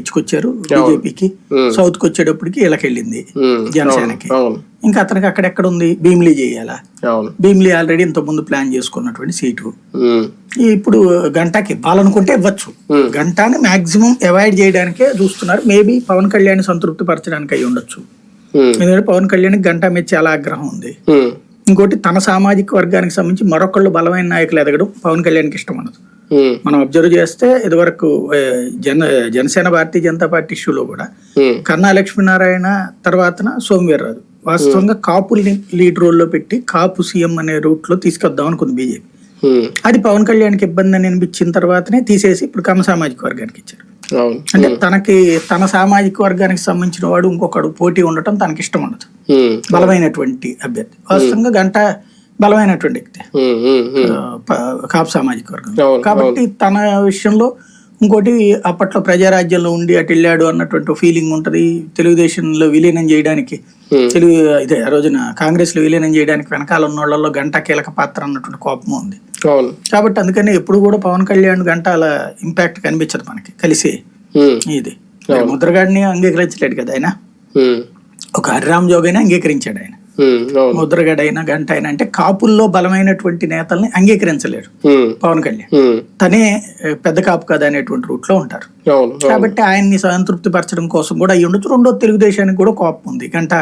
ఇచ్చుకొచ్చారు బీజేపీకి. సౌత్కి వచ్చేటప్పటికి వెళ్ళింది జనసేనకి. ఇంకా అతనికి అక్కడెక్కడ ఉంది భీమిలీ చేయాలా? భీమిలీ ఆల్రెడీ ఇంత ముందు ప్లాన్ చేసుకున్నటువంటి సీటు. ఇప్పుడు గంటకి ఇవ్వాలనుకుంటే ఇవ్వచ్చు. గంటాని మాక్సిమం అవాయిడ్ చేయడానికే చూస్తున్నారు. మేబీ పవన్ కళ్యాణ్ సంతృప్తి పరచడానికి అయి ఉండొచ్చు ఎందుకంటే పవన్ కళ్యాణ్ గంట మీద చాలా ఆగ్రహం ఉంది. ఇంకోటి తన సామాజిక వర్గానికి సంబంధించి మరొకళ్ళు బలమైన నాయకులు ఎదగడం పవన్ కళ్యాణ్కి ఇష్టం ఉండదు. ఉమ్, మనం అబ్జర్వ్ చేస్తే ఇదివరకు జన జనసేన భారతీయ జనతా పార్టీ ఇష్యూలో కూడా కన్నా లక్ష్మీనారాయణ తర్వాతన సోమవీర్రాజు వాస్తవంగా కాపుల్ని లీడ్ రోల్లో పెట్టి కాపు సీఎం అనే రూట్లో తీసుకొద్దాం అనుకుంది బీజేపీ. అది పవన్ కళ్యాణ్కి ఇబ్బంది అని అనిపించిన తర్వాతనే తీసేసి ఇప్పుడు కమ్మ సామాజిక వర్గానికి ఇచ్చారు. అంటే తనకి తన సామాజిక వర్గానికి సంబంధించిన వాడు ఇంకొకడు పోటీ ఉండటం తనకి ఇష్టం ఉండదు. బలమైనటువంటి అభ్యర్థి. వాస్తవంగా గంట బలమైనటువంటి వ్యక్తి. కాపు సామాజిక వర్గం. కాబట్టి తన విషయంలో ఇంకోటి అప్పట్లో ప్రజారాజ్యంలో ఉండి అటు వెళ్ళాడు అన్నటువంటి ఫీలింగ్ ఉంటది. తెలుగుదేశంలో విలీనం చేయడానికి. తెలుగు ఇదే ఆ రోజున కాంగ్రెస్లో విలీనం చేయడానికి వెనకాల ఉన్న వాళ్ళలో గంట కీలక పాత్ర అన్నటువంటి కోపం ఉంది. కాబట్టి అందుకని ఎప్పుడు కూడా పవన్ కళ్యాణ్ గంట అలా ఇంపాక్ట్ కనిపించదు మనకి కలిసి. ఇది. ముద్రగాడిని అంగీకరించలేడు కదా ఆయన. ఒక హరిరామ్ జోగైనా అంగీకరించాడు ఆయన. ఉమ్, అవును. ముద్రగడ అయినా గంట అయినా అంటే కాపుల్లో బలమైనటువంటి నేతల్ని అంగీకరించలేడు పవన్ కళ్యాణ్. తనే పెద్ద కాపు కదా అనేటువంటి రూట్లో ఉంటారు కాబట్టి ఆయన్ని సంతృప్తి పరచడం కోసం కూడా అయ్యి ఉండొచ్చు రెండో తెలుగుదేశానికి కూడా కోపం ఉంది. గంట